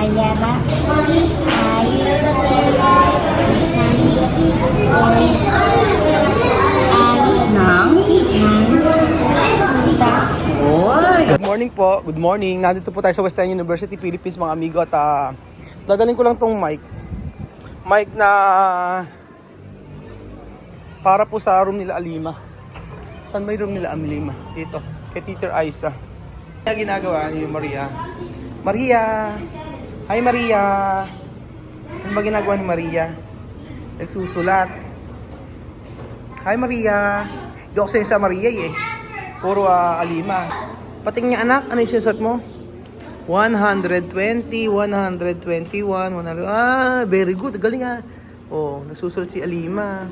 Mayara ay isang oy ay Nang? ng prutas. Oy! Good morning po. Good morning. Nandito po tayo sa Western University, Philippines, mga amigo. At ah, dadaling ko lang tong mic. Mic na para po sa room nila Alima. Saan may room nila Alima? Dito. Kay Teacher Aisa. Kaya ginagawa ni Maria. Maria! Hi Maria! Ano ba ginagawa ni Maria? Nagsusulat. Hi Maria! Hindi ako sanay sa Maria eh. Puro ah, Alima. Pating niya anak, ano yung sinusulat mo? 120, 121, 100. Ah, very good. Galing ah. Oh, nagsusulat si Alima.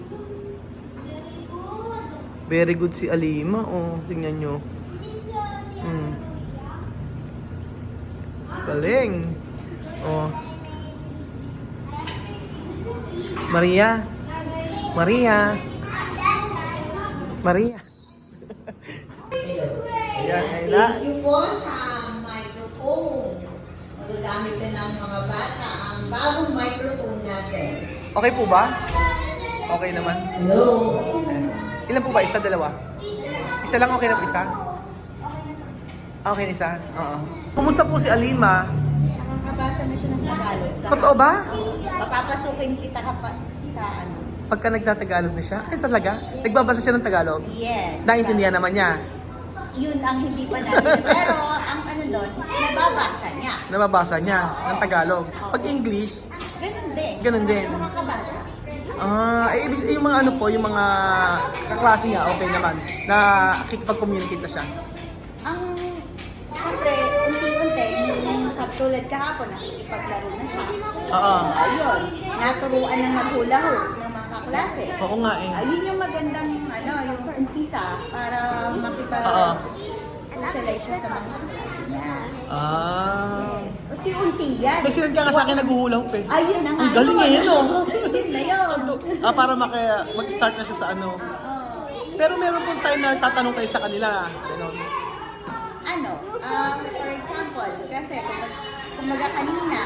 Very good si Alima. Oh, tingnan nyo. Hmm. Galing. Oh. Maria. Maria. Maria. Ayan, ayun na. Thank you po sa microphone. Magagamit na ng mga bata ang bagong microphone natin. Okay po ba? Okay naman. Hello? Ilan po ba? Isa, dalawa? Isa lang okay na po isa? Okay na isa? Oo. Kumusta po si Alima? Nakakabasa na siya ng Tagalog. Totoo ba? Papapasukin kita ka pa sa ano. Pagka nagtatagalog na siya? Ay talaga? Nagbabasa siya ng Tagalog? Yes. Naintindihan naman niya? Yun ang hindi pa natin. Pero ang ano doon, nababasa niya. Nababasa niya ng Tagalog. Pag English, Ganun din. Ganun din. Nakakabasa. ah, eh, ibig- yung mga ano po, yung mga kaklase niya, okay naman. Na kikipag-communicate na siya. Ang, katulad kahapon, nakikipaglaro na siya. Oo. Ayun, naturuan ng maghula-hoop ng mga kaklase. Oo nga eh. Ayun yung magandang, ano, yung umpisa para Oo. makipag-socialize siya sa mga kaklase niya. Ah. Unti-unti yan. Kasi nandiyan ka sa akin naghuhula hoop eh. Ayun na nga. Ang galing eh, no? yun na yun. Ah, para maka, mag-start na siya sa ano. Oo. Pero meron pong time na tatanong kayo sa kanila. Ganon. Ano, ah, for example, kasi kung, kumbaga kanina,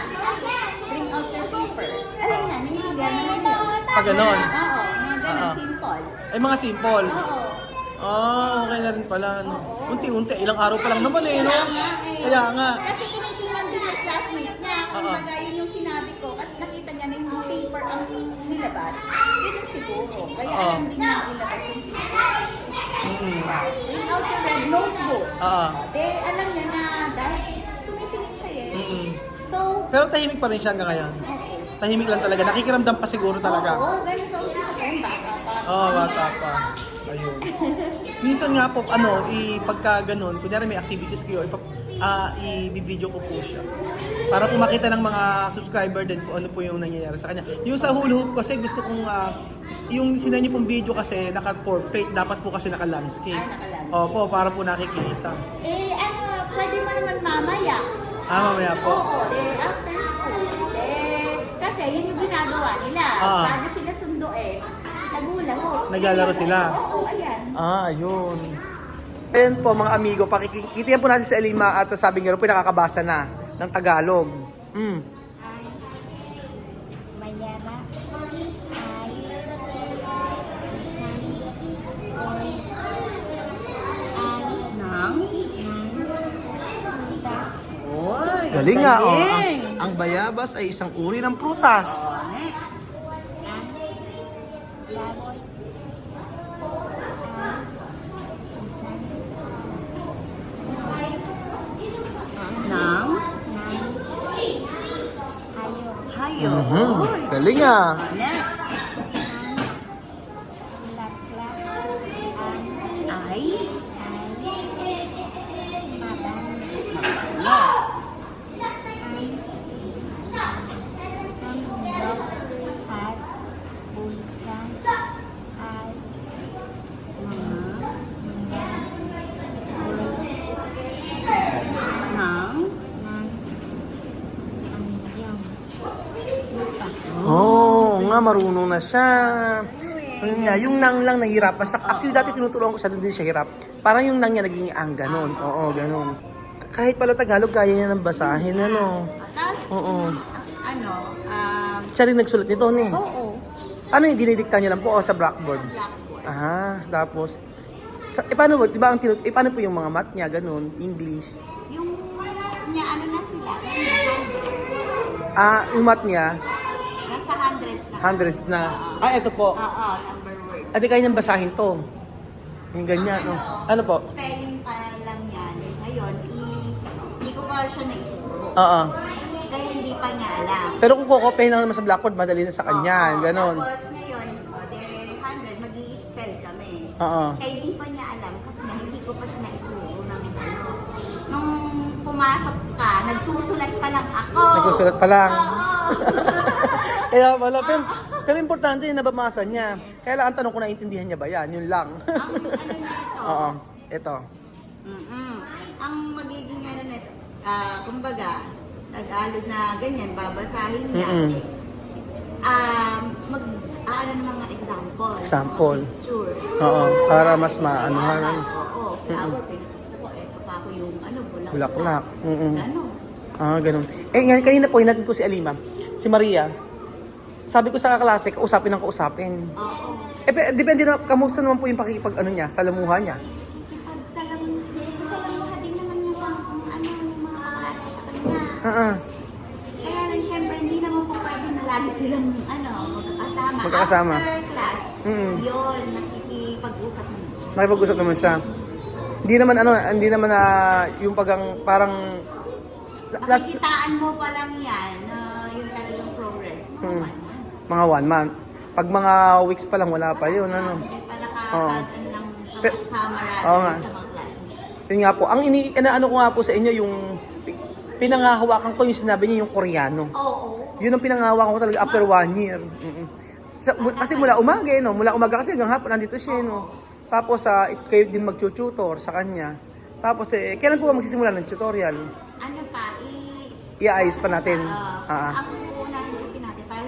bring out your paper. Alam na, naiintindihan naman yun. Pag ganon. Oo, mga ganon, Oo. simple. Ay, mga simple. Oo. Ah, okay na rin pala. No? Unti-unti. Ilang araw pa lang naman eh, no? Kaya nga eh. Kaya nga. Kasi tinitingnan din ng classmate niya. Kung Oo. baga yun yung sinabi ko. Kasi nakita niya na yung paper ang nilabas. Yun yung siguro. Kaya Oo. alam din niya ilabas yung. Mm. Your red notebook. Ah. Eh, alam niya na dahil tumitingin siya eh. Mm-mm. So, Pero tahimik pa rin siya hanggang ngayon. okay. Tahimik lang talaga. Nakikiramdam pa siguro talaga. Oo, ganun sa ulit sa kanya. Bata pa. Oo, oh, bata pa. Ayun. Minsan nga po, ano, i pagka ganun, kunyari may activities kayo, ipa, ah, i-video ko po siya. Para po makita ng mga subscriber din po ano po yung nangyayari sa kanya. Yung sa hula hoop kasi gusto kong, ah, yung sinanyo pong video kasi naka-portrait, dapat po kasi naka-landscape. Ah. Opo, para po nakikita. Eh, ano, pwede mo naman mamaya. Ah, mamaya po. Oo, eh, after school. Eh, kasi yun yung ginagawa nila. Ah. Bago sila sunduin, naghula-ho. Naglalaro sila? Oo, ayan. Ah, ayun. Ayun po mga amigo, pakikitiyan po natin si Elima at sabi nga rin po nakakabasa na ng Tagalog. Mm. oy! Galing nga, oh. Ang, ang bayabas ay isang uri ng prutas. Next. Ang baboy ay isang Nang? ng Hayo. Mhm. Oy! Galing ah. Next. Ay maban No. ang bundok at bulkan ay Mga mga nang? ng anyong lupa. Oo, nga marunong na siya. Ayun nga, yung nang lang nahirapan siya. Actually, dati tinuturuan ko siya, doon din siya hirap. Parang yung nang niya naging ang ganun. Oo, ganun. Kahit pala Tagalog, kaya niya nang basahin, ano. Tapos, Oo. ano, um, Siya rin nagsulat nito, ni. oo, Ano yung dinidikta niyo lang po o sa blackboard? blackboard. Ah, tapos, sa, eh, paano, ba- di ba ang tinut, eh, paano po yung mga math niya, ganun, English? Yung niya, ano na sila, Ah, yung math niya, hundreds na. Ah, ito po. Oo, number word. Ate, kaya niyang basahin to. Yung ganyan, no? Ano po? Spelling pa lang yan. Ngayon, i, hindi ko pa siya naituro. Oo. Kaya hindi pa niya alam. Pero kung kukopihin lang naman sa blackboard, madali na sa kanya, Oo, ganon. Tapos ngayon, o de 100, mag spell kami. Oo. Kaya hindi pa niya alam kasi nga hindi ko pa siya naituro ng ano. Nung pumasok ka, nagsusulat pa lang ako. Nagsusulat pa lang. Oo. Kaya pala, pero, pero importante yung nababasa niya. Kaya lang ang tanong ko, naiintindihan niya ba yan? Yun lang. Ang ano na ito. Oo. Ito. Mm-mm. Ang magiging ano nito, ah, kumbaga, Tagalog na ganyan, babasahin niya. Mm-mm. Um, mag, ano ng mga example. Example. Mga pictures. Oo. Para mas maanuhan. Tapos, Oo. Flower, ko, pa yung ano, bulaklak. Bulaklak. Mm-mm. Ganon. Ah, ganun. Eh, ngayon, kanina po, natin ko si Alima. Si Maria. Sabi ko sa kaklase, kausapin ng kausapin. Oo. Eh, pe- depende na, kamusta naman po yung pakikipag, ano niya, salamuha niya. Kikipagsalam, salamuha din naman yung mga, ano, yung mga kaklase sa kanya. Ah, ah. Kaya rin, syempre, hindi naman po pwede na lagi silang, ano, magkakasama. Magkakasama. After class, Mm. yun, nakikipag-usap naman siya. Nakipag-usap naman siya. Hindi naman ano, hindi naman na yung pagang parang Makikitaan mo pa lang yan, na yung talagang progress. Hmm. one month. Mga one month. Pag mga weeks pa lang wala pa yun ano. Oo. Pe- Oo nga. Yun nga po. Ang ini ano ko nga po sa inyo yung pi- pinangahawakan ko yung sinabi niya yung Koreano. Oo. Yun ang pinangahawakan ko talaga after one year. Mm-mm. Sa, mu- kasi mula umaga eh, no? Mula umaga kasi hanggang hapon nandito siya, eh, no? Tapos sa kayo din magtututor sa kanya. Tapos eh, kailan po ba magsisimula ng tutorial? Ano pa, i... Iayos pa natin. Ah, Ah. ang uunahin kasi natin, para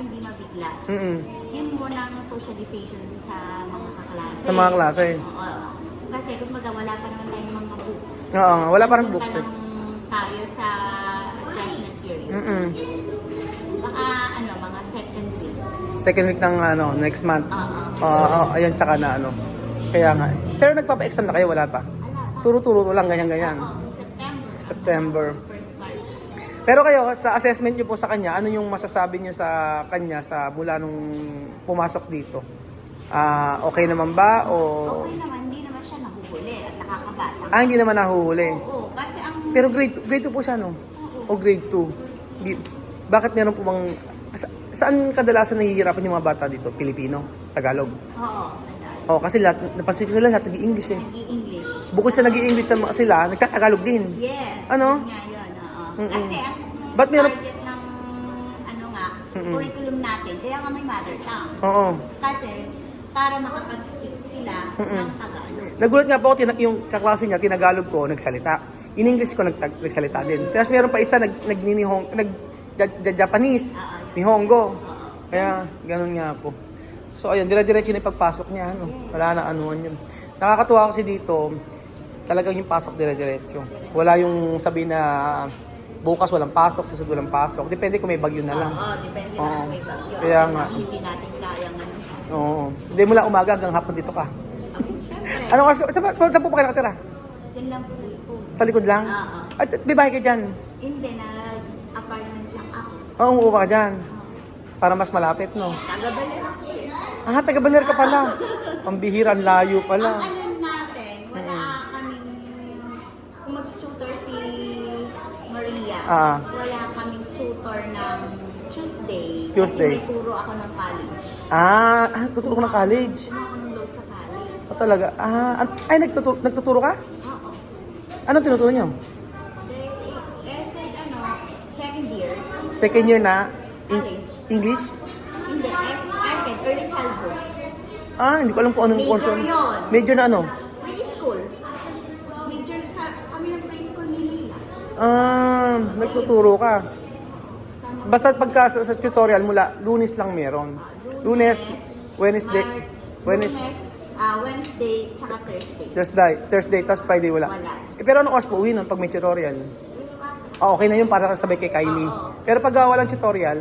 mabigla. Mm-mm. Yun muna ang socialization sa mga kaklase. Sa mga klase. Oo. Kasi kung wala pa naman tayong mga books. Oo, wala parang books eh. tayo sa adjustment period. Mm-mm. Baka ano, mga second week. Second week ng ano, next month. Oo. Oo, ayun, tsaka na ano. Kaya nga. eh. Pero nagpapa-exam na kayo, wala pa? Ala pa. Turo-turo lang, ganyan-ganyan. Oo, September. September. Pero kayo, sa assessment nyo po sa kanya, ano yung masasabi nyo sa kanya sa mula nung pumasok dito? Ah, okay naman ba o Okay naman, hindi naman siya nahuhuli at nakakabasa. ah hindi naman nahuhuli? Oo, kasi ang... Pero grade grade 2 po siya no? O grade 2? Di, bakit meron po bang sa, saan kadalasan nahihirapan yung mga bata dito? Pilipino, Tagalog. Oo, Tagalog. Oh, kasi lahat napansin ko sila lahat nag-English eh. Nag-i-English. Bukod sa mga sila, nagkatagalog din. Yes. Ano? yun nga yun, oo. Mm-mm. Kasi ang Ba't meron- target ng ano nga, Mm-mm. curriculum natin, kaya nga may mother tongue. Oo. Kasi para makapag-speak sila Mm-mm. ng Tagalog. Nagulat nga po ako, tina- yung kaklase niya, tinagalog ko, nagsalita. In English ko nagtag- nagsalita din. Tapos meron pa isa, nag, nag, nag, nag ja- ja- Japanese, Ah, ah, ni Hongo. Oo. Kaya, ganun nga po. So, ayun, dire-diretso na yung pagpasok niya. Ano? Wala na anuhan yun. Nakakatuwa kasi dito, talagang yung pasok dire-diretso. Wala yung sabi na bukas walang pasok, susunod walang pasok. Depende kung may bagyo na lang. Oo, depende Oo. na kung may bagyo. Kaya Kung nga. Hindi natin kayang ano. Oo. Hindi mula umaga hanggang hapon dito ka. Okay, syempre. Anong oras ka? Saan, ba- saan po pa kayo nakatira? Yan lang po sa likod. Sa likod lang? Oo. At may bahay ka dyan? Hindi, nag-apartment lang ako. Oo, umuupa ka dyan. Para mas malapit, no? Taga-Baler ako eh. Ah, taga Baler ka pala. Pambihirang layo Ang pala. ano natin, wala kaming, kung mag-tutor si Maria, Ah. wala kaming tutor ng Tuesday. Tuesday. Kasi may turo ako ng college. Ah, ah tuturo ko ng college. Kumuha ako ng load sa college. O talaga. Ah, an- ay, nagtuturo, nagtuturo ka? Oo. Anong tinuturo nyo? They, eh, said, ano, second year, Second year na in- college. English? Hindi, eh, eh, said, early childhood. Ah, hindi ko alam kung anong Major course yun. Major na ano? Preschool. Major ka, kami ng preschool ni Lila. Ah, nagtuturo ka. Basta pagka sa, sa tutorial mula, lunes lang meron. Lunes, Wednesday, Wednesday, Lunes, ah, Wednesday, tsaka Thursday. Thursday, Thursday, tapos Friday wala. Wala. Eh, pero anong oras po uwi nun pag may tutorial? Alas 4. Ah, okay na yun para sabay kay Kylie. Oo. Pero pag ah, walang tutorial,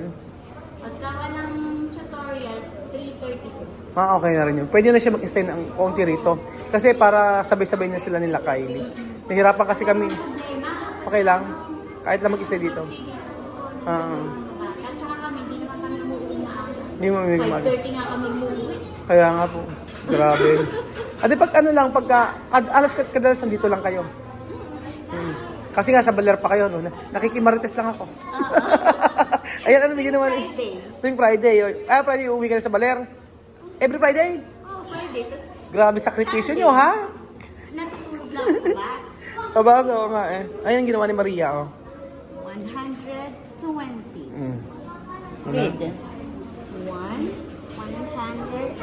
Pagka walang tutorial, 3.30 sir. ah, okay na rin yun. Pwede na siya mag-extend ng konti rito. Kasi para sabay-sabay na sila nila Kylie. Nahirapan kasi kami. Okay lang. Kahit lang mag-extend dito. Ah, At saka kami, hindi naman kami umuwi na hindi mo may gumag- 5.30 nga kami umuwi. Kaya nga po. Grabe. Ate, pag ano lang, pagka, kad, alas kad, kadalasan dito lang kayo. Hmm. Kasi nga sa baler pa kayo, no? Na- Nakikimarites lang ako. Ayan, ano may ginawa ni? Friday. Tuwing Friday. Ah, Friday, uwi ka na sa baler. Every Friday? Oh, Friday. Tapos Grabe sakripisyo nyo, ha? natutulog lang ako bus. Aba, oo nga eh. Ayan ang ginawa ni Maria, oh. 120. Mm. Read. 1, 120.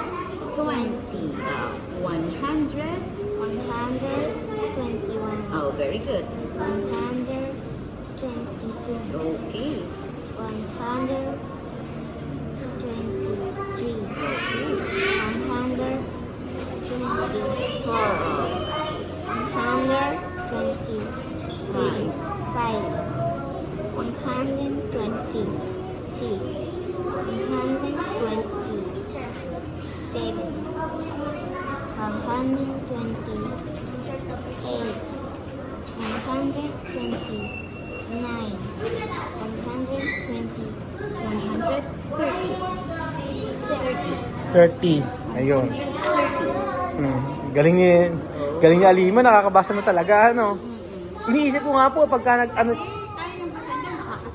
20. Ah, 100. 121. Oh, very good. 122. Okay. 123. 124. 30. Ayun. Mm. Galing ni Galing ni Alima, nakakabasa na talaga, ano. Iniisip ko nga po, pagka nag, ano.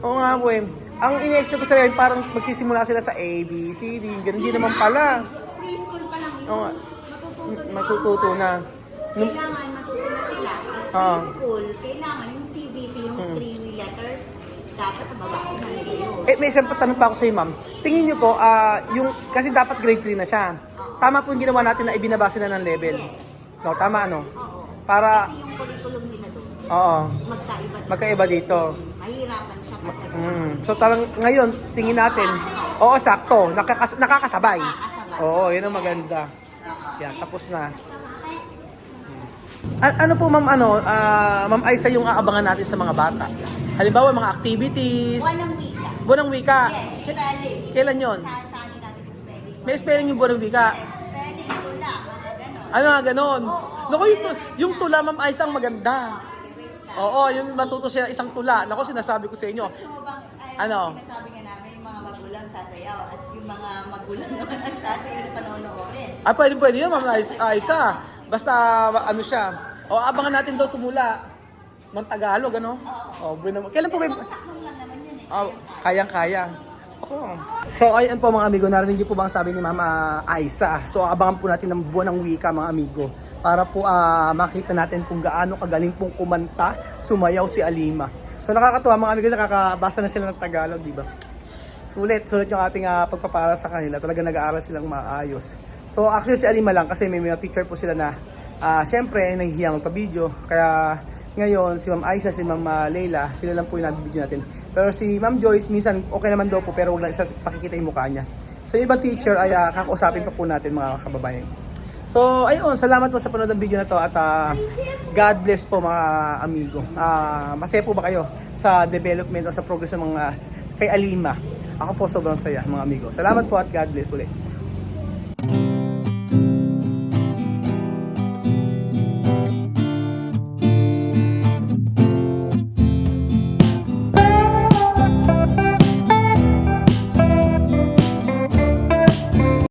Oo nga po eh. Ang ini-expect ko talaga, parang magsisimula sila sa A, B, C, D. Ganun din naman pala. Preschool pa lang yun. Oo. Matututo na. Matututo na. Kailangan matuto na sila. At Oo. preschool, kailangan yung CBC, yung Mm. three letters, dapat nababasa na nila yun. Eh, may isang tanong pa ako sa iyo, ma'am. Tingin niyo po, ah, yung, kasi dapat grade 3 na siya. Tama po yung ginawa natin na ibinabase na ng level. No, tama ano? Oo. Para, Kasi yung curriculum nila doon, oo, magkaiba. magkaiba dito. Mahirapan Mm. So, talang ngayon, tingin natin, oo, sakto, nakakas- nakakasabay. Oo, yun ang maganda. Yan, tapos na. A- ano po ma'am ano, ah, ma'am Aisa yung aabangan natin sa mga bata? Halimbawa mga activities, Buwan ng wika. buwan ng wika. Yes, spelling. Kailan yon? Sa saan natin spelling. May spelling yung buwan ng wika. Yes, spelling, tula, mga ganon. Ano nga ganon? Oo, oo. Naku, yung, tu- yung tula ma'am Aisa ang maganda. Oo, yung matuto siya isang tula. Naku, sinasabi ko sa inyo. Gusto mo bang, ay, Ano? sinasabi nga namin, yung mga magulang sasayaw at yung mga magulang naman ang sasayaw na panonoorin. Ah, pwede pwede yun, ma'am Ais- Aisa. Basta, ano siya. O, abangan natin daw tumula. Ng Tagalog, ano? Oo. buwan naman. Kailan po may... Pero sakmang lang naman yun eh. Oh, kayang-kaya. Oo. So, ayun po mga amigo, narinig niyo po ba ang sabi ni Mama Aisa? So, abangan po natin ng buwan ng wika mga amigo para po ah, makita natin kung gaano kagaling pong kumanta, sumayaw si Alima. So, nakakatuwa mga amigo, nakakabasa na sila ng Tagalog, di ba? Sulit, sulit yung ating ah, pagpapara sa kanila. Talaga nag-aaral silang maayos. So, actually si Alima lang kasi may mga teacher po sila na ah, syempre, nahihiyang magpa-video. Kaya ngayon, si Ma'am Aisa, si Ma'am ah, Leila, sila lang po yung nabibideo natin. Pero si Ma'am Joyce, minsan okay naman daw po pero wala isa pakikita yung mukha niya. So, yung ibang teacher ay ah, kakausapin pa po natin mga kababayan. So, ayun, salamat po sa panood ng video na to at ah, God bless po mga amigo. Ah, masaya po ba kayo sa development o sa progress ng mga kay Alima? Ako po sobrang saya mga amigo. Salamat po at God bless ulit.